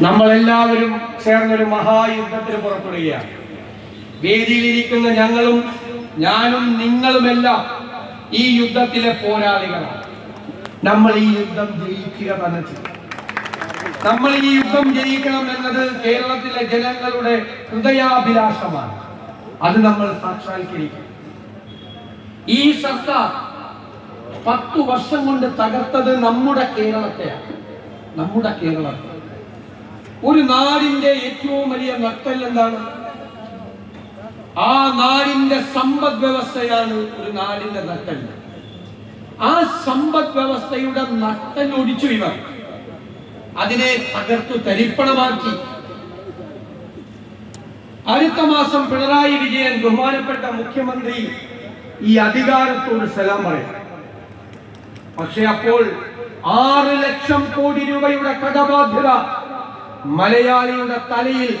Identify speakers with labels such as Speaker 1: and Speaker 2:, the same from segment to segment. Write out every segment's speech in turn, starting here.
Speaker 1: നമ്മളെല്ലാവരും ചേർന്നൊരു മഹായുദ്ധത്തിന് പുറപ്പെടുകയാണ്. വേദിയിലിരിക്കുന്ന ഞങ്ങളും ഞാനും നിങ്ങളുമെല്ലാം ഈ യുദ്ധത്തിലെ പോരാളികളാണ്. നമ്മൾ ഈ യുദ്ധം ജയിക്കുക തന്നെ ചെയ്യും. നമ്മൾ ഈ യുദ്ധം ജയിക്കണം എന്നത് കേരളത്തിലെ ജനങ്ങളുടെ ഹൃദയാഭിലാഷമാണ്. അത് നമ്മൾ സാക്ഷാത്കരിക്കും ഈ സർക്കാർ പത്തു വർഷം കൊണ്ട് തകർത്തത് നമ്മുടെ കേരളത്തെയാണ്. നമ്മുടെ കേരളത്തെ. ഒരു നാടിന്റെ ഏറ്റവും വലിയ നട്ടൽ എന്താണ്? ആ നാടിന്റെ സമ്പദ് വ്യവസ്ഥയാണ് ഒരു നാടിന്റെ നട്ടൽ ആ സമ്പദ് വ്യവസ്ഥയുടെ നട്ടൽ ഒടിച്ചു ഇവർ അതിനെ തകർത്തു തരിപ്പണമാക്കി. അടുത്ത മാസം പിണറായി വിജയൻ ബഹുമാനപ്പെട്ട മുഖ്യമന്ത്രി ഈ അധികാരത്തോട് സലാം പറയും. പക്ഷെ അപ്പോൾ ആറ് ലക്ഷം കോടി രൂപയുടെ കടബാധ്യത മലയാളിയുടെ തലയിൽ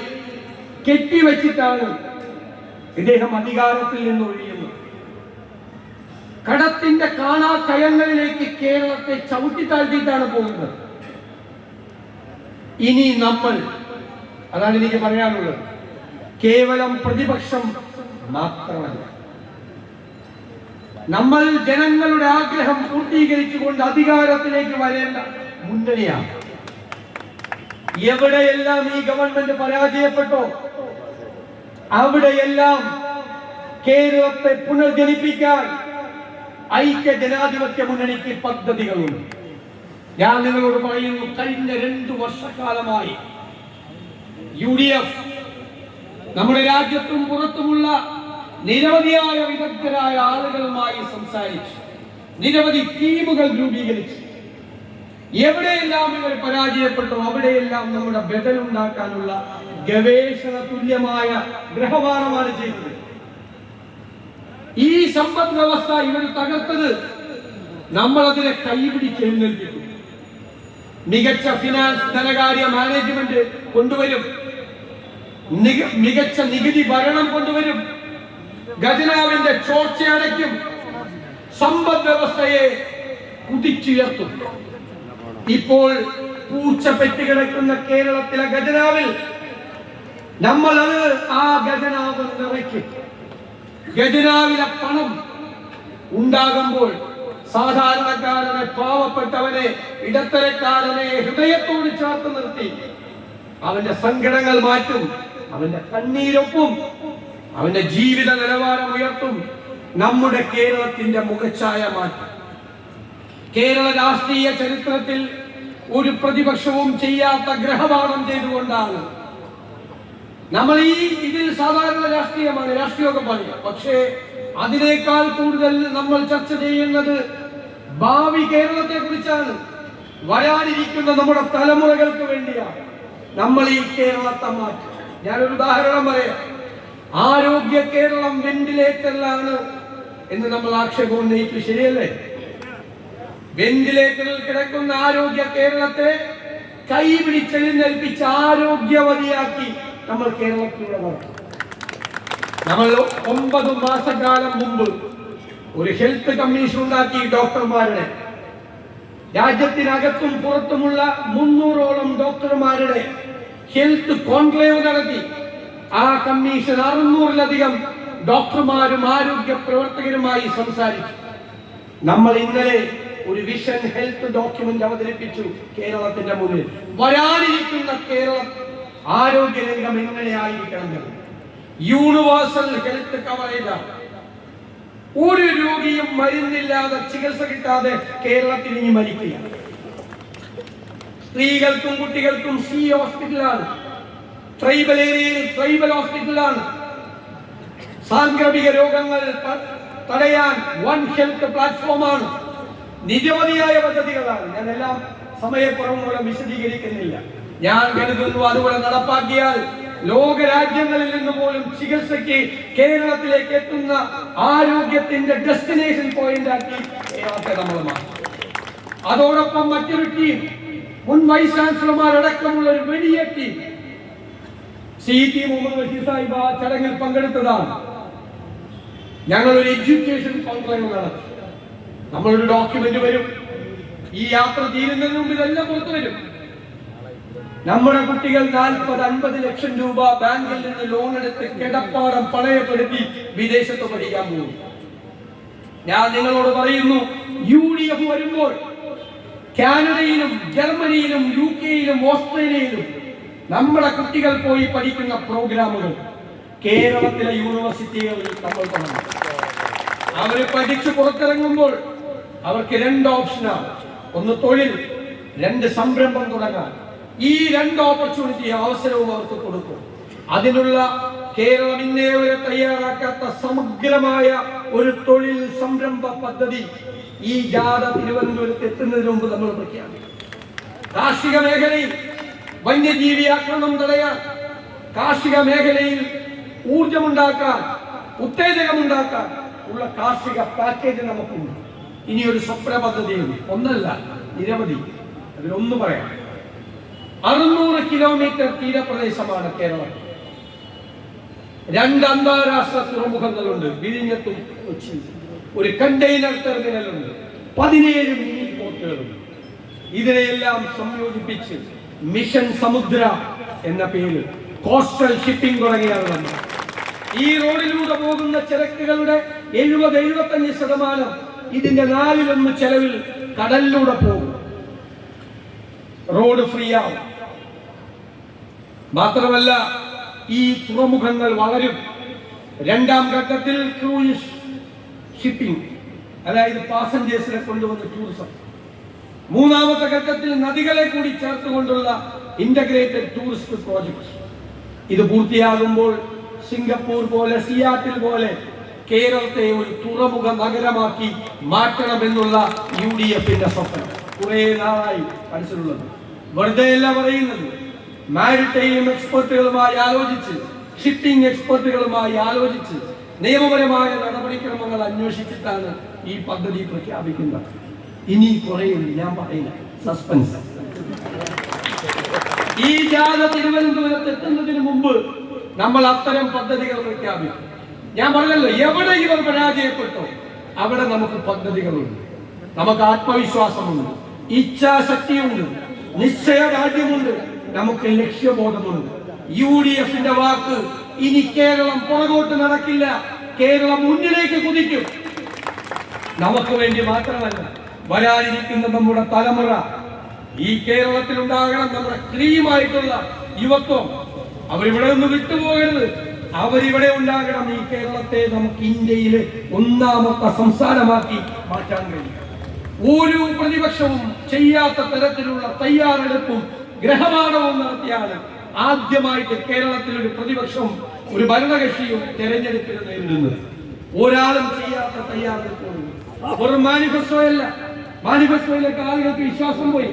Speaker 1: കെട്ടിവെച്ചിട്ടാണ് ഇദ്ദേഹം അധികാരത്തിൽ നിന്ന് ഒഴിയുന്നത്. കടത്തിന്റെ കാണാക്കയങ്ങളിലേക്ക് കേരളത്തെ ചവിട്ടിത്താഴ്ത്തിയിട്ടാണ് പോകുന്നത്. ഇനി നമ്മൾ അതാണ് എനിക്ക് പറയാനുള്ളത് കേവലം പ്രതിപക്ഷം മാത്രമല്ല. നമ്മൾ ജനങ്ങളുടെ ആഗ്രഹം പൂർത്തീകരിച്ചുകൊണ്ട് അധികാരത്തിലേക്ക് വരേണ്ട മുന്നണിയാണ്. എവിടെയെല്ലാം ഈ ഗവൺമെന്റ് പരാജയപ്പെട്ടോ അവിടെയെല്ലാം കേരളത്തെ പുനർജനിപ്പിക്കാൻ ഐക്യ ജനാധിപത്യ മുന്നണിക്ക് പദ്ധതികളുണ്ട്. ഞാൻ നിങ്ങളോട് പറയുന്നു കഴിഞ്ഞ രണ്ടു വർഷക്കാലമായി യു ഡി എഫ് നമ്മുടെ രാജ്യത്തും പുറത്തുമുള്ള നിരവധിയായ വിദഗ്ധരായ ആളുകളുമായി സംസാരിച്ചു. നിരവധി ടീമുകൾ രൂപീകരിച്ചു. എവിടെയെല്ലാം ഇവർ പരാജയപ്പെട്ടു അവിടെയെല്ലാം നമ്മുടെ ബദൽ ഉണ്ടാക്കാനുള്ള ഗവേഷണ തുല്യമായ ഗ്രഹവാരമാണ് ചെയ്തത് ഈ സമ്പദ് വ്യവസ്ഥ ഇവർ തകർത്തത് നമ്മൾ അതിനെ കൈപിടിച്ച് എഴുന്നേൽപ്പിക്കും. മികച്ച ഫിനാൻസ് ധനകാര്യ മാനേജ്മെന്റ് കൊണ്ടുവരും. മികച്ച നികുതി ഭരണം കൊണ്ടുവരും. ഖജനാവിന്റെ ചോർച്ചയടയ്ക്കും. സമ്പദ് വ്യവസ്ഥയെ കുതിച്ചുയർത്തും. ഇപ്പോൾ പൂച്ചപ്പെട്ടി പെറ്റുകിടക്കുന്ന കേരളത്തിലെ ഖജനാവിൽ നമ്മൾ അത് ആ ഖജനാവ് നിറയ്ക്കും. ഖജനാവിലെ പണം ഉണ്ടാകുമ്പോൾ സാധാരണക്കാരനെ പാവപ്പെട്ടവനെ ഇടത്തരക്കാരനെ ഹൃദയത്തോട് ചേർത്ത് നിർത്തി. അവന്റെ സങ്കടങ്ങൾ മാറ്റും അവന്റെ കണ്ണീരൊപ്പും അവന്റെ ജീവിത നിലവാരം ഉയർത്തും നമ്മുടെ കേരളത്തിന്റെ മുഖച്ഛായ മാറ്റും. കേരള രാഷ്ട്രീയ ചരിത്രത്തിൽ ഒരു പ്രതിപക്ഷവും ചെയ്യാത്ത ഗ്രഹപാഠം ചെയ്തുകൊണ്ടാണ്. നമ്മൾ ഈ ഇതിൽ സാധാരണ രാഷ്ട്രീയമാണ് രാഷ്ട്രീയമൊക്കെ പറയുക പക്ഷേ അതിനേക്കാൾ കൂടുതൽ നമ്മൾ ചർച്ച ചെയ്യുന്നത് ഭാവി കേരളത്തെ കുറിച്ചാണ് വരാനിരിക്കുന്ന നമ്മുടെ തലമുറകൾക്ക് വേണ്ടിയാണ്. നമ്മൾ ഈ കേരളത്തെ മാറ്റും ഞാനൊരു ഉദാഹരണം പറയാം. ആരോഗ്യ കേരളം വെന്റിലേറ്ററിലാണ് എന്ന് നമ്മൾ ആക്ഷേപം ഉന്നയിച്ചു. ശരിയല്ലേ? വെന്റിലേറ്ററിൽ കിടക്കുന്ന ആരോഗ്യ കേരളത്തെ കൈപിടിച്ചെഴുന്നേൽപ്പിച്ച് ആരോഗ്യവതിയാക്കി നമ്മൾ കേരളത്തിലൂടെ നമ്മൾ ഒമ്പത് മാസക്കാലം മുമ്പ് ഒരു ഹെൽത്ത് കമ്മീഷൻ ഉണ്ടാക്കി ഡോക്ടർമാരുടെ. രാജ്യത്തിനകത്തും പുറത്തുമുള്ള മുന്നൂറോളം ഡോക്ടർമാരുടെ ഹെൽത്ത് കോൺക്ലേവ് നടത്തി. ആ കമ്മീഷൻ അറുന്നൂറിലധികം ഡോക്ടർമാരും ആരോഗ്യ പ്രവർത്തകരുമായി സംസാരിച്ചു. നമ്മൾ ഇന്നലെ ഒരു വിഷൻ ഹെൽത്ത് ഡോക്യുമെന്റ് അവതരിപ്പിച്ചു കേരളത്തിന്റെ മുന്നിൽ. വരാനിരിക്കുന്ന കേരളം ആരോഗ്യ രംഗം എങ്ങനെയായിരിക്കണം. യൂണിവേഴ്സൽ ഹെൽത്ത് കവറേജ് ഒരു രോഗിയും മരുന്നില്ലാതെ ചികിത്സ കിട്ടാതെ കേരളത്തിൽ ഇനി മരിക്കില്ല. സ്ത്രീകൾക്കും കുട്ടികൾക്കും സി ഹോസ്പിറ്റലാണ് ട്രൈബൽ ഏരിയയിൽ ട്രൈബൽ ഹോസ്പിറ്റലാണ് സാംക്രമിക രോഗങ്ങൾ തടയാൻ വൺ ഹെൽത്ത് പ്ലാറ്റ്ഫോമാണ് നിരവധിയായ പദ്ധതികളാണ്. ഞാൻ എല്ലാം സമയക്കുറവ് മൂലം വിശദീകരിക്കുന്നില്ല. ഞാൻ കരുതുന്നു അതുപോലെ നടപ്പാക്കിയാൽ ലോക രാജ്യങ്ങളിൽ നിന്ന് പോലും ചികിത്സയ്ക്ക് കേരളത്തിലേക്ക് എത്തുന്ന ആരോഗ്യത്തിന്റെ ഡെസ്റ്റിനേഷൻ പോയിന്റ് ആക്കി കേരളത്തെ നമ്മൾ മാറ്റും. അതോടൊപ്പം മറ്റൊരു ടീം മുൻ വൈസ് ചാൻസലർമാരടക്കമുള്ള ഒരു വലിയ team C T Muhammad Basheer Sahib ആ ചടങ്ങിൽ പങ്കെടുത്തതാണ്. ഞങ്ങൾ ഒരു എഡ്യൂക്കേഷൻ കോൺക്ലേവ് നടത്തി. നമ്മളൊരു ഡോക്യുമെന്റ് വരും. ഈ യാത്ര തീരുന്നതിന് മുമ്പ് ഇതെല്ലാം പുറത്തു വരും. നമ്മുടെ കുട്ടികൾ നാൽപ്പത് അൻപത് ലക്ഷം രൂപ ബാങ്കിൽ നിന്ന് ലോൺ എടുത്ത് കിടപ്പാടം പണയപ്പെടുത്തി വിദേശത്ത് പഠിക്കാൻ പോകും. ഞാൻ നിങ്ങളോട് പറയുന്നു യു ഡി എഫ് വരുമ്പോൾ കാനഡയിലും ജർമ്മനിയിലും യു കെയിലും ഓസ്ട്രേലിയയിലും നമ്മുടെ കുട്ടികൾ പോയി പഠിക്കുന്ന പ്രോഗ്രാമുകൾ കേരളത്തിലെ യൂണിവേഴ്സിറ്റികളിൽ നമ്മൾ തുടങ്ങും അവർ പഠിച്ചു പുറത്തിറങ്ങുമ്പോൾ അവർക്ക് രണ്ട് ഓപ്ഷനാണ് ഒന്ന് തൊഴിൽ രണ്ട് സംരംഭം തുടങ്ങാൻ. ഈ രണ്ട് ഓപ്പർച്യൂണിറ്റി അവസരവും അവർക്ക് കൊടുക്കും. അതിനുള്ള കേരളം ഇന്നേ വരെ തയ്യാറാക്കാത്ത സമഗ്രമായ ഒരു തൊഴിൽ സംരംഭ പദ്ധതി ഈ ജാഥ തിരുവനന്തപുരത്ത് എത്തുന്നതിന് മുമ്പ് നമ്മൾ പ്രഖ്യാപിക്കും. കാർഷിക മേഖലയിൽ വന്യജീവി ആക്രമണം തടയാൻ കാർഷിക മേഖലയിൽ ഊർജമുണ്ടാക്കാൻ ഉത്തേജകമുണ്ടാക്കാൻ ഉള്ള കാർഷിക പാക്കേജ് നമുക്കുണ്ട്. ഇനി ഒരു സ്വപ്ന പദ്ധതിയുണ്ട് ഒന്നല്ല നിരവധി. അതിലൊന്ന് പറയാം. അറുന്നൂറ് കിലോമീറ്റർ തീരപ്രദേശമാണ് കേരളം. രണ്ട് അന്താരാഷ്ട്ര തുറമുഖങ്ങളുണ്ട്. വിഴിഞ്ഞത്തും കൊച്ചി ഒരു കണ്ടെയ്നർ ടെർമിനലുണ്ട്. പതിനേഴ് മിനി പോർട്ടുകളുണ്ട് ഇതിനെയെല്ലാം സംയോജിപ്പിച്ച് മിഷൻ സമുദ്ര എന്ന പേര് കോസ്റ്റൽ ഷിപ്പിംഗ് തുടങ്ങിയാണ് ഈ റോഡിലൂടെ പോകുന്ന ചരക്കുകളുടെ എഴുപത് എഴുപത്തഞ്ച് ശതമാനം ഇതിന്റെ നാലിലൊന്ന് ചെലവിൽ കടലിലൂടെ പോകും. റോഡ് ഫ്രീ ആവും. മാത്രമല്ല ഈ തുറമുഖങ്ങൾ വളരും. രണ്ടാം ഘട്ടത്തിൽ ക്രൂയിസ് ഷിപ്പിംഗ് അതായത് പാസഞ്ചേഴ്സിനെ കൊണ്ടുവന്ന ടൂറിസം. മൂന്നാമത്തെ ഘട്ടത്തിൽ നദികളെ കൂടി ചേർത്തുകൊണ്ടുള്ള ഇന്റഗ്രേറ്റഡ് ടൂറിസ്റ്റ് പ്രോജക്ട് ഇത് പൂർത്തിയാകുമ്പോൾ സിംഗപ്പൂർ പോലെ സിയാറ്റിൽ പോലെ കേരളത്തെ ഒരു തുറമുഖ നഗരമാക്കി മാറ്റണമെന്നുള്ള യു ഡി എഫിന്റെ സ്വപ്നം. കുറെ നാളായി മനസ്സിലുള്ളത് വെറുതെ അല്ല പറയുന്നത്. മാരിടൈം എക്സ്പെർട്ടുകളുമായി ആലോചിച്ച് ഷിപ്പിംഗ് എക്സ്പെർട്ടുകളുമായി ആലോചിച്ച് നിയമപരമായ നടപടിക്രമങ്ങൾ അന്വേഷിച്ചിട്ടാണ് ഈ പദ്ധതി പ്രഖ്യാപിക്കുന്നത്. ഇനി കുറയുന്നു ഞാൻ പറയില്ല. സസ്പെൻസ്. ഈ ജാഥ തിരുവനന്തപുരത്ത് എത്തുന്നതിന് മുമ്പ് നമ്മൾ അത്തരം പദ്ധതികൾ പ്രഖ്യാപിക്കും. ഞാൻ പറഞ്ഞല്ലോ എവിടെ ഇവർ പരാജയപ്പെട്ടോ അവിടെ നമുക്ക് പദ്ധതികളുണ്ട്. നമുക്ക് ആത്മവിശ്വാസമുണ്ട്. ഇച്ഛാശക്തിയുണ്ട്. നിശ്ചയദാർഢ്യമുണ്ട്. നമുക്ക് ലക്ഷ്യബോധമുണ്ട്. യു ഡി എഫിന്റെ വാക്ക് ഇനി കേരളം പുറകോട്ട് നടക്കില്ല. കേരളം മുന്നിലേക്ക് കുതിക്കും. നമുക്ക് വേണ്ടി മാത്രമല്ല വരാനിരിക്കുന്ന നമ്മുടെ തലമുറ ഈ കേരളത്തിൽ ഉണ്ടാകണം നമ്മുടെ ക്രീമായിട്ടുള്ള യുവത്വം. അവരിവിടെ നിന്ന് വിട്ടുപോകരുത്. അവരിവിടെ ഉണ്ടാകണം ഈ കേരളത്തെ നമുക്ക് ഇന്ത്യയിലെ ഒന്നാമത്തെ സംസ്ഥാനമാക്കി മാറ്റാൻ കഴിയും. ഒരു പ്രതിപക്ഷവും ചെയ്യാത്ത തരത്തിലുള്ള തയ്യാറെടുപ്പും ഗ്രഹപാഠവും നടത്തിയാണ് ആദ്യമായിട്ട് കേരളത്തിൽ ഒരു പ്രതിപക്ഷവും ഒരു ഭരണകക്ഷിയും തെരഞ്ഞെടുപ്പിൽ നേരിടുന്നത് ഒരാളും ചെയ്യാത്ത തയ്യാറെടുപ്പുണ്ട് ഒരു മാനിഫെസ്റ്റോ അല്ല. മാനിഫെസ്റ്റോയിലേക്ക് ആളുകൾക്ക് വിശ്വാസം പോയി.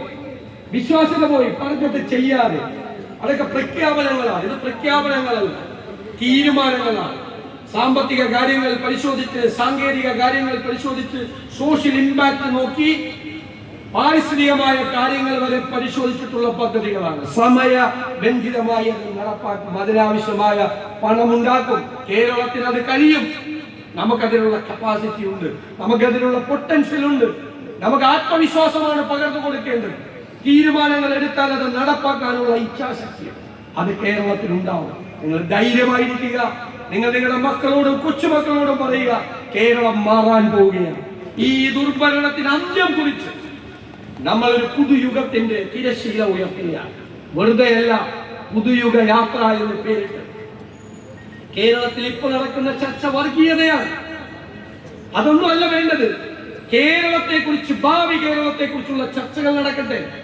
Speaker 1: വിശ്വാസ്യത പോയി. പറഞ്ഞിട്ട് ചെയ്യാതെ. അതൊക്കെ പ്രഖ്യാപനങ്ങളാണ്. ഇത് പ്രഖ്യാപനങ്ങളല്ല. തീരുമാനങ്ങളാണ്. സാമ്പത്തിക കാര്യങ്ങൾ പരിശോധിച്ച് സാങ്കേതിക കാര്യങ്ങൾ പരിശോധിച്ച് സോഷ്യൽ ഇമ്പാക്ട് നോക്കി പാരിസ്ഥിതികമായ കാര്യങ്ങൾ വരെ പരിശോധിച്ചിട്ടുള്ള പദ്ധതികളാണ്. സമയ ബന്ധിതമായി അത് നടപ്പാക്കും. അതിനാവശ്യമായ പണമുണ്ടാക്കും. കേരളത്തിന് അത് കഴിയും. നമുക്കതിനുള്ള കപ്പാസിറ്റി ഉണ്ട്. നമുക്കതിനുള്ള പൊട്ടൻഷ്യൽ ഉണ്ട്. നമുക്ക് ആത്മവിശ്വാസമാണ് പകർന്നു കൊടുക്കേണ്ടത്. തീരുമാനങ്ങൾ എടുത്താൽ അത് നടപ്പാക്കാനുള്ള ഇച്ഛാശക്തി. അത് കേരളത്തിൽ ഉണ്ടാവും നിങ്ങൾ ധൈര്യമായിരിക്കുക. നിങ്ങൾ നിങ്ങളുടെ മക്കളോടും കൊച്ചുമക്കളോടും പറയുക കേരളം മാറാൻ പോവുകയാണ്. ഈ ദുർഭരണത്തിന് അന്ത്യം കുറിച്ച് നമ്മൾ ഒരു പുതുയുഗത്തിന്റെ തിരശീല ഉയർത്തുകയാണ്. വെറുതെയല്ല പുതുയുഗ യാത്ര എന്ന് പേരിട്ട്. കേരളത്തിൽ ഇപ്പോൾ നടക്കുന്ന ചർച്ച വർഗീയതയാണ്. അതൊന്നും അല്ല വേണ്ടത്. കേരളത്തെ കുറിച്ച് ഭാവി കേരളത്തെ കുറിച്ചുള്ള ചർച്ചകൾ നടക്കട്ടെ.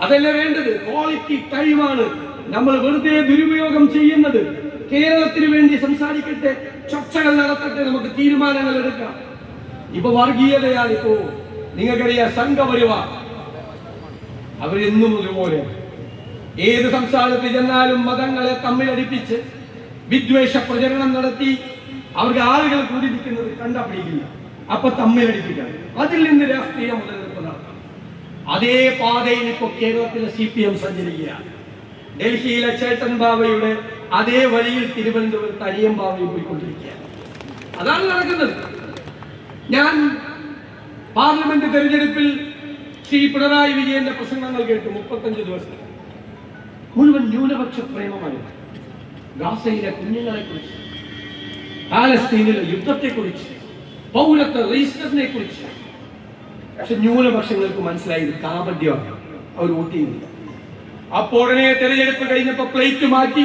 Speaker 1: അതല്ല വേണ്ടത്. ക്വാളിറ്റി ടൈമാണ് നമ്മൾ വെറുതെ ദുരുപയോഗം ചെയ്യുന്നത് കേരളത്തിന് വേണ്ടി സംസാരിക്കട്ടെ ചർച്ചകൾ നടത്തട്ടെ നമുക്ക് തീരുമാനങ്ങൾ എടുക്കാം. ഇപ്പൊ വർഗീയതയാണ് ഇപ്പോ. നിങ്ങൾക്കറിയാം സംഘപരിവാർ. അവരെന്നും ഒരുപോലെ. ഏത് സംസ്ഥാനത്ത് ചെന്നാലും മതങ്ങളെ തമ്മിലടിപ്പിച്ച് വിദ്വേഷ പ്രചരണം നടത്തി അവർക്ക് ആളുകൾ കൂടിയിരിക്കുന്നത് കണ്ടപിടിക്കില്ല. അപ്പൊ തമ്മിലടിപ്പിക്കണം. അതിൽ നിന്ന് രാഷ്ട്രീയ മുതലെടുപ്പ് നടത്തണം അതേ പാതയിൽ ഇപ്പൊ കേരളത്തിലെ സി പി എം സഞ്ചരിക്കുകയാണ്. ഡൽഹിയിലെ ചേട്ടൻ ബാബയുടെ അതേ വഴിയിൽ തിരുവനന്തപുരത്ത് അരിയം ബാബയും പോയിക്കൊണ്ടിരിക്കുകയാണ്. അതാണ് നടക്കുന്നത്. ഞാൻ പാർലമെന്റ് തെരഞ്ഞെടുപ്പിൽ ശ്രീ പിണറായി വിജയന്റെ പ്രസംഗങ്ങൾ കേട്ടു മുപ്പത്തഞ്ച് ദിവസം മുഴുവൻ ന്യൂനപക്ഷ പ്രേമമായിരുന്നു ഗാസയിലെ കുഞ്ഞുങ്ങളെ കുറിച്ച് പാലസ്തീനിലെ യുദ്ധത്തെക്കുറിച്ച് പൗരത്വ രജിസ്റ്ററിനെ കുറിച്ച് പക്ഷെ ന്യൂനപക്ഷങ്ങൾക്ക് മനസ്സിലായി കാപഡ്യമാണ് അവർ വോട്ട് ചെയ്യുന്നില്ല. അപ്പോൾ ഉടനെ തെരഞ്ഞെടുപ്പ് കഴിഞ്ഞപ്പോ പ്ലേറ്റ് മാറ്റി.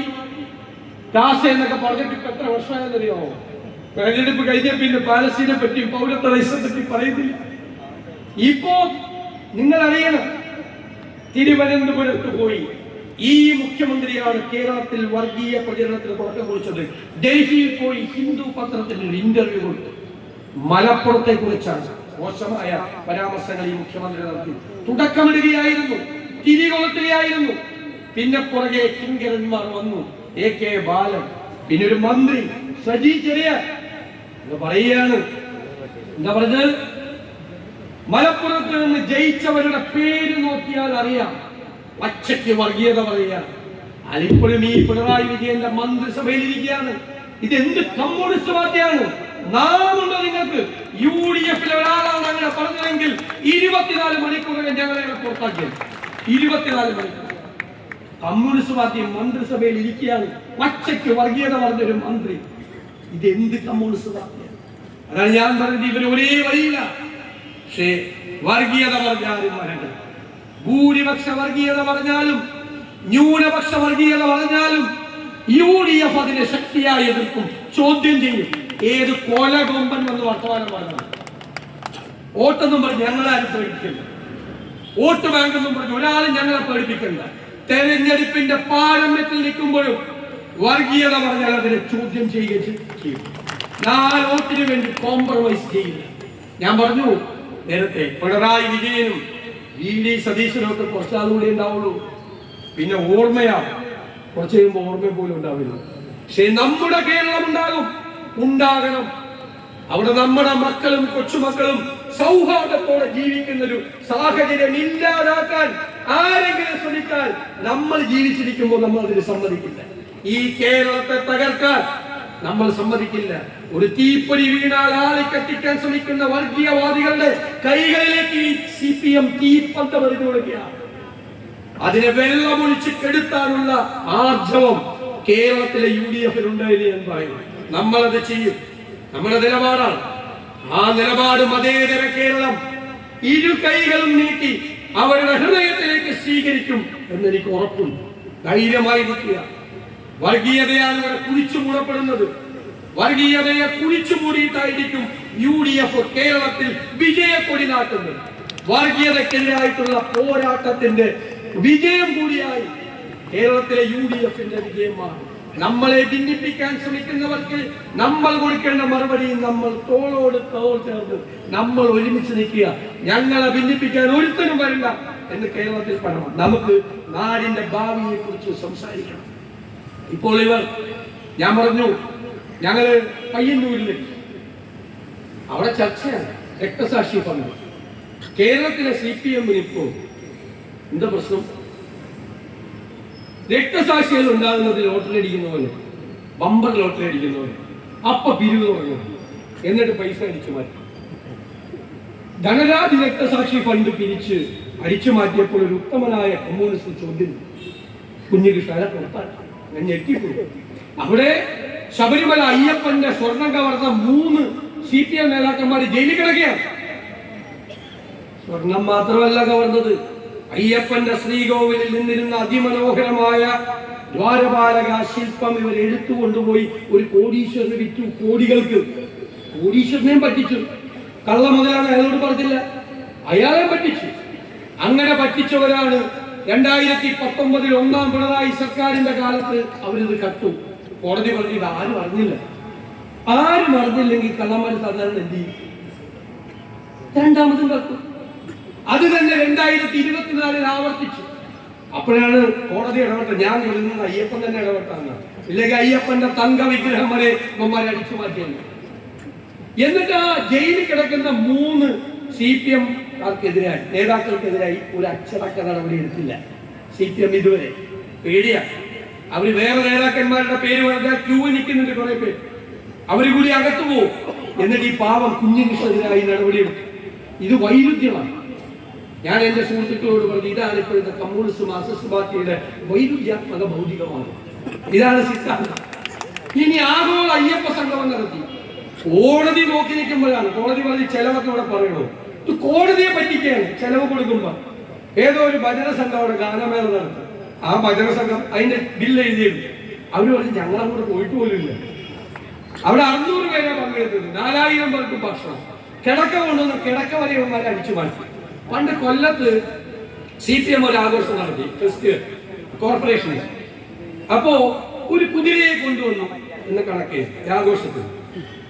Speaker 1: ദാസ എന്നൊക്കെ പറഞ്ഞിട്ട് ഇപ്പൊ എത്ര വർഷമായെന്നറിയോ? തെരഞ്ഞെടുപ്പ് കഴിഞ്ഞ പിന്നെ പാലസ്തീനെ പറ്റിയും പൗരത്വ ലൈസൻസ് പറ്റി പറയുന്നില്ല. ഇപ്പോ നിങ്ങൾ അറിയണം തിരുവനന്തപുരത്ത് പോയി ഈ മുഖ്യമന്ത്രിയാണ് കേരളത്തിൽ വർഗീയ പ്രചരണത്തിന് തുടക്കം കുറിച്ചത്. ഡൽഹിയിൽ പോയി ഹിന്ദു പത്രത്തിന് ഒരു ഇന്റർവ്യൂ കൊടുത്തു. മലപ്പുറത്തെ കുറിച്ചാണ് മോശമായ പരാമർശങ്ങൾ ഈ മുഖ്യമന്ത്രി നടത്തി. തുടക്കമിടുകയായിരുന്നു. തിരികൊളുത്തുകയായിരുന്നു പിന്നെ പുറകെ കിങ്കരന്മാർ വന്നു. എ കെ ബാലൻ പിന്നെ ഒരു മന്ത്രി സജി ചെറിയ പറയുകയാണ്. എന്താ പറഞ്ഞത്? മലപ്പുറത്ത് നിന്ന് ജയിച്ചവരുടെ പേര് നോക്കിയാൽ അറിയാം. പച്ചയ്ക്ക് വർഗീയത പറയുക അതിപ്പോഴും ഈ പിണറായി വിജയന്റെ മന്ത്രിസഭയിൽ ഇരിക്കുകയാണ് ഇത് എന്ത് കമ്മ്യൂണിസ്റ്റ് പാർട്ടിയാണ്? നാമുണ്ടോ നിങ്ങൾക്ക്? യു ഡി എഫിലെ ഒരാളാണ് അങ്ങനെ പറഞ്ഞതെങ്കിൽ ഇരുപത്തിനാല് മണിക്കൂറിൽ ഞങ്ങളെ പുറത്താക്കിയത്. ഇരുപത്തിനാല് മണിക്കൂർ കമ്മ്യൂണിസ്റ്റ് പാർട്ടി മന്ത്രിസഭയിൽ ഇരിക്കുകയാണ്. പച്ചയ്ക്ക് വർഗീയത പറഞ്ഞൊരു മന്ത്രി. ഇത് എന്ത് കമ്മ്യൂണിസ്റ്റ് പാർട്ടിയാണ്? അതാണ് ഞാൻ പറഞ്ഞത് ഇവർ ഒരേ വഴിയില്ല പക്ഷേ വർഗീയത പറഞ്ഞാലും വരണ്ട. ഭൂരിപക്ഷ വർഗീയത പറഞ്ഞാലും ന്യൂനപക്ഷ വർഗീയത പറഞ്ഞാലും യു ഡി എഫ് അതിനെ ശക്തിയായി എതിർക്കും ചോദ്യം ചെയ്യും. ഏത് കൊലകൊമ്പൻ വന്ന് വർത്തമാനം പറഞ്ഞത് ഓട്ടൊന്നും പറഞ്ഞ് ഞങ്ങളാരും പേടിക്കില്ല വോട്ട് ബാങ്കെന്നും പറഞ്ഞു ഒരാളും ഞങ്ങളെ പേടിപ്പിക്കണ്ട. തെരഞ്ഞെടുപ്പിന്റെ പാരമ്യത്തിൽ നിൽക്കുമ്പോഴും വർഗീയത പറഞ്ഞാൽ അതിനെ ചോദ്യം ചെയ്യുക ചെയ്യും. നാല് വോട്ടിന് വേണ്ടി കോംപ്രമൈസ് ചെയ്യില്ല ഞാൻ പറഞ്ഞു നേരത്തെ പിണറായി വിജയനും വി ഡി സതീശനും ഒക്കെ കുറച്ചാളുകൂടി ഉണ്ടാവുള്ളൂ. പിന്നെ ഓർമ്മയാ കുറച്ച് കഴിയുമ്പോൾ ഓർമ്മ പോലും ഉണ്ടാവില്ല. പക്ഷെ നമ്മുടെ കേരളം ഉണ്ടാകും. ഉണ്ടാകണം. അവിടെ നമ്മുടെ മക്കളും കൊച്ചുമക്കളും സൗഹാർദ്ദത്തോടെ ജീവിക്കുന്ന ഒരു സാഹചര്യം ഇല്ലാതാക്കാൻ ആരെങ്കിലും ശ്രമിച്ചാൽ നമ്മൾ ജീവിച്ചിരിക്കുമ്പോൾ നമ്മൾ അതിന് സമ്മതിക്കില്ല. ഈ കേരളത്തെ തകർക്കാൻ നമ്മൾ സമ്മതിക്കില്ല. ഒരു തീപ്പൊരി വീണാൽ ആളെ കത്തിക്കാൻ ശ്രമിക്കുന്ന വർഗീയവാദികളുടെ കൈകളിലേക്ക് ഈ സി പി എം തീപ്പന്തം എറിഞ്ഞു കൊടുക്കുകയാണ് അതിനെ വെള്ളമൊഴിച്ച് കെടുത്താനുള്ള ആർജവം കേരളത്തിലെ യു ഡി എഫിൽ ഉണ്ടായിരുന്നു എന്ന് പറയുന്നു. നമ്മളത് ചെയ്യും. നമ്മുടെ നിലപാടാണ്. ആ നിലപാട് മതേതര കേരളം ഇരു കൈകളും നീട്ടി അവരുടെ ഹൃദയത്തിലേക്ക് സ്വീകരിക്കും എന്നെനിക്ക് ഉറപ്പുണ്ട്. ധൈര്യമായി നിൽക്കുക. വർഗീയതയാണ് ഇവിടെ കുഴിച്ചു മൂടപ്പെടുന്നത് വർഗീയതയെ കുഴിച്ചു മൂടിയിട്ടായിരിക്കും യു ഡി എഫ് കേരളത്തിൽ വിജയക്കൊടി നാട്ടുന്നത് വർഗീയതക്കെതിരായിട്ടുള്ള പോരാട്ടത്തിന്റെ വിജയം കൂടിയായി കേരളത്തിലെ യു ഡി എഫിന്റെ വിജയമാണ് നമ്മളെ ഭിന്നിപ്പിക്കാൻ ശ്രമിക്കുന്നവർക്ക് നമ്മൾ കൊടുക്കേണ്ട മറുപടി നമ്മൾ തോളോട് തോൾ ചേർന്ന് നമ്മൾ ഒരുമിച്ച് നിൽക്കുക. ഞങ്ങളെ ഭിന്നിപ്പിക്കാൻ ഒരുത്തരും വരില്ല എന്ന് കേരളത്തിൽ പറയണം. നമുക്ക് നാടിന്റെ ഭാവിയെ കുറിച്ച് സംസാരിക്കണം. ഇപ്പോൾ ഇവർ ഞാൻ പറഞ്ഞു ഞങ്ങൾ പയ്യന്നൂരിൽ അവിടെ ചർച്ചയാണ്. രക്തസാക്ഷി പറഞ്ഞു കേരളത്തിലെ സി പി എമ്മിന് ഇപ്പോ എന്താ പ്രശ്നം? രക്തസാക്ഷികൾ ഉണ്ടാകുന്നത് ലോട്ടറി അടിക്കുന്ന പോലെ ബമ്പർ ലോട്ടറി അടിക്കുന്ന അപ്പ പിരിവ് തുടങ്ങും. എന്നിട്ട് പൈസ അടിച്ചു മാറ്റി. ധനരാജ് രക്തസാക്ഷി ഫണ്ട് പിരിച്ച് അടിച്ചു മാറ്റിയപ്പോൾ ഒരു ഉത്തമനായ കമ്മ്യൂണിസ്റ്റ് ചോദ്യം. കുഞ്ഞികൃഷ്ണനെ പുറത്താക്കി ഞാൻ ഞെട്ടിപ്പോയി. അവിടെ ശബരിമല അയ്യപ്പന്റെ സ്വർണം കവർന്ന മൂന്ന് സി പി എം നേതാക്കന്മാർ ജയിലിൽ കിടക്കുകയാണ്. സ്വർണം മാത്രമല്ല കവർന്നത്. അയ്യപ്പന്റെ ശ്രീകോവിലിൽ നിന്നിരുന്ന അതിമനോഹരമായ ദ്വാരപാലക ശില്പം ഇവർ എടുത്തു കൊണ്ടുപോയി ഒരു കോടീശ്വരന് വിറ്റു കോടികൾക്ക്. കോടീശ്വരനെയും പറ്റിച്ചു. കള്ള മുതലാണ് അയാളോട് പറഞ്ഞില്ല. അയാളെ പറ്റിച്ചു. അങ്ങനെ പറ്റിച്ചവരാണ് രണ്ടായിരത്തി പത്തൊമ്പതിൽ ഒന്നാം പിണറായി സർക്കാരിന്റെ കാലത്ത് അവരിത് കട്ടു. കോടതി പറഞ്ഞു ആരും അറിഞ്ഞില്ല. ആരും അറിഞ്ഞില്ലെങ്കിൽ കള്ളന്മാർ ചെയ്യും? രണ്ടാമതും കത്തു അത് തന്നെ രണ്ടായിരത്തി ഇരുപത്തിനാലിൽ ആവർത്തിച്ചു. അപ്പോഴാണ് കോടതി ഇടപെട്ടത്. ഞാൻ വരുന്നത് അയ്യപ്പൻ തന്നെ ഇടപെട്ടാണ്. ഇല്ലെങ്കിൽ അയ്യപ്പന്റെ തങ്ക വിഗ്രഹം വരെ ഇവന്മാരെ അടിച്ചു മാറ്റിയത് എന്നിട്ട് ആ ജയിലിൽ കിടക്കുന്ന മൂന്ന് സി പി എം ആർക്കെതിരായി നേതാക്കൾക്കെതിരായി ഒരു അച്ചടക്ക നടപടി എടുത്തില്ല. സി പി എം ഇതുവരെ പേടിയാ. അവർ വേറെ നേതാക്കന്മാരുടെ പേര് പറഞ്ഞാൽ ക്യൂ നിൽക്കുന്നുണ്ട് കുറെ പേര്. അവർ കൂടി അകത്തു പോകും എന്നിട്ട് ഈ പാവം കുഞ്ഞുങ്ങൾക്കെതിരായി നടപടിയെടുത്തു ഇത് വൈരുദ്ധ്യമാണ്. ഞാൻ എന്റെ സുഹൃത്തുക്കളോട് പറഞ്ഞു ഇതാണ് ഇപ്പോഴത്തെ കമ്മ്യൂണിസ്റ്റ് മാർക്സിസ്റ്റ് പാർട്ടിയുടെ വൈരുദ്ധ്യാത്മക ഭൗതികമാണ്. ഇതാണ് സിദ്ധാന്തം. ഇനി ആഗോള അയ്യപ്പ സംഗമം നടത്തി. കോടതി നോക്കി നിൽക്കുമ്പോഴാണ് കോടതി പറഞ്ഞ് ചെലവൊക്കെ ഇവിടെ പറയണോ? ഇത് കോടതിയെ പറ്റിക്കാണ് ചെലവ് കൊടുക്കുമ്പോ. ഏതോ ഒരു ഭജന സംഘം അവിടെ ഗാനമേള നടത്തി. ആ ഭജന സംഘം അതിന്റെ ബില്ല് എഴുതിയിരുന്നു അവർ പറഞ്ഞ് ഞങ്ങളെ കൂടെ പോയിട്ട് പോലുമില്ല അവിടെ അറുന്നൂറ് പേരെ പങ്കെടുത്തത്. നാലായിരം പേർക്ക് ഭക്ഷണം. കിടക്ക കൊണ്ടുവന്ന കിടക്ക വരെ ഇവന്മാരെ അടിച്ചു മാറ്റി. പണ്ട് കൊല്ലത്ത് സി പി എം ഒരു ആഘോഷം നടത്തി ക്രിസ്ത്യൻ കോർപ്പറേഷൻ അപ്പോ ഒരു കുതിരയെ കൊണ്ടുവന്നു എന്ന് കണക്ക് ആഘോഷത്തിൽ.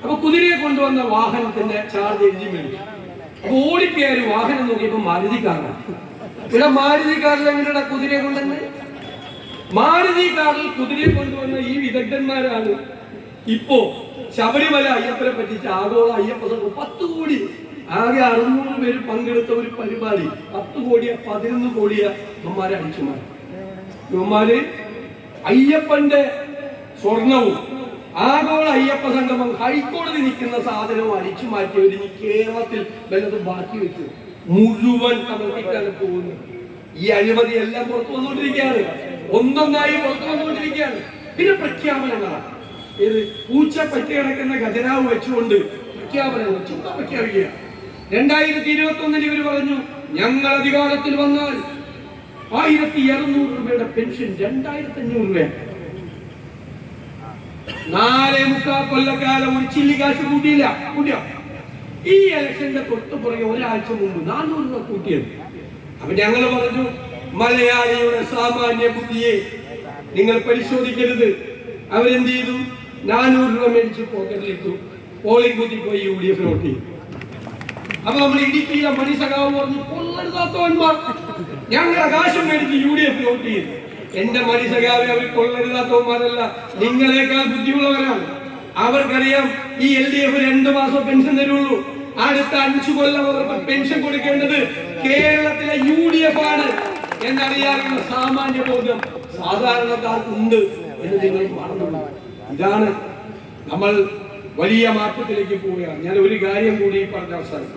Speaker 1: അപ്പൊ കുതിരയെ കൊണ്ടുവന്ന വാഹനത്തിന്റെ ചാർജ് എഴുതി മേടിച്ചു അപ്പൊ ഓടിക്കയറി വാഹനം നോക്കിയപ്പോ മാരുതി കാറാണ് ഇവിടെ മാരുതി കാറിൽ എങ്ങനെയാണ് കുതിരയെ കൊണ്ടുവന്ന്? കാറിൽ കുതിരയെ കൊണ്ടുവന്ന ഈ വിദഗ്ധന്മാരാണ്. ഇപ്പോ ശബരിമല അയ്യപ്പനെ പറ്റിച്ച് ആഗോള അയ്യപ്പ സംഘം പത്ത് കോടി ആകെ അറുന്നൂറ് പേര് പങ്കെടുത്ത ഒരു പരിപാടി. പത്ത് കോടിയ പതിനൊന്ന് കോടിയ ഇവന്മാരെ അടിച്ചു മാറി ഇവന്മാര് അയ്യപ്പന്റെ സ്വർണവും ആഗോള അയ്യപ്പ സംഗമം ഹൈക്കോടതി നിൽക്കുന്ന സാധനവും അടിച്ചു മാറ്റിയവർ ഇനി കേരളത്തിൽ വല്ലത് ബാക്കി വെച്ചു മുഴുവൻ സമർപ്പിക്കാൻ പോകുന്നത്. ഈ അഴിമതി എല്ലാം പുറത്തു വന്നുകൊണ്ടിരിക്കുകയാണ്. ഒന്നൊന്നായി പുറത്തു വന്നുകൊണ്ടിരിക്കുകയാണ്. പിന്നെ പ്രഖ്യാപനങ്ങളാണ് ഇത് പൂച്ച പറ്റി കിടക്കുന്ന ഖജനാവ് വെച്ചുകൊണ്ട് പ്രഖ്യാപനങ്ങൾ ചുമ്മാ പ്രഖ്യാപിക്കുക രണ്ടായിരത്തി ഇരുപത്തി ഒന്നിൽ ഇവർ പറഞ്ഞു ഞങ്ങൾ അധികാരത്തിൽ വന്നാൽ ആയിരത്തി ഇരുന്നൂറ് രൂപയുടെ പെൻഷൻ രണ്ടായിരത്തി അഞ്ഞൂറ് രൂപ. നാലേ മുക്കാൽ കൊല്ലക്കാലം ഒരു ചില്ലി കാശ് കൂട്ടിയില്ല. കൂട്ടിയോ? ഈ ഇലക്ഷന്റെ തൊട്ട് പുറകെ ഒരാഴ്ച മുമ്പ് നാനൂറ് രൂപ കൂട്ടിയത്. അപ്പൊ ഞങ്ങൾ പറഞ്ഞു മലയാളിയുടെ സാമാന്യ ബുദ്ധിയെ നിങ്ങൾ പരിശോധിക്കരുത്. അവരെന്ത് ചെയ്തു? നാനൂറ് രൂപ മേടിച്ച് പോക്കറ്റിലിട്ടു. പോളിംഗ് ബൂത്തിൽ പോയി യു ഡി എഫ് ചെയ്തു അപ്പൊ നമ്മൾ ഇടുക്കിയിലെ മണി സഖാവ് പറഞ്ഞു കൊള്ളരുതാത്തവന്മാർ ഞങ്ങൾ ആകാശം മേടിച്ച് യു ഡി എഫ് വോട്ട് ചെയ്തു. എന്റെ മണി സഖാവെ അവർ കൊള്ളരുതാത്തവന്മാരല്ല നിങ്ങളെക്കാൾ ബുദ്ധിയുള്ളവരാണ്. അവർക്കറിയാം ഈ എൽ ഡി എഫ് രണ്ടു മാസം പെൻഷൻ തരുള്ളൂ. അടുത്ത അഞ്ചു കൊല്ലം അവർക്ക് പെൻഷൻ കൊടുക്കേണ്ടത് കേരളത്തിലെ യു ഡി എഫ് ആണ്. എന്നറിയാവുന്ന സാമാന്യ ബോധം സാധാരണക്കാർക്കുണ്ട് എന്ന് നിങ്ങൾ മറന്നു ഇതാണ് നമ്മൾ വലിയ മാറ്റത്തിലേക്ക് പോവുകയാണ്. ഞാൻ ഒരു കാര്യം കൂടി പറഞ്ഞ അവസാനം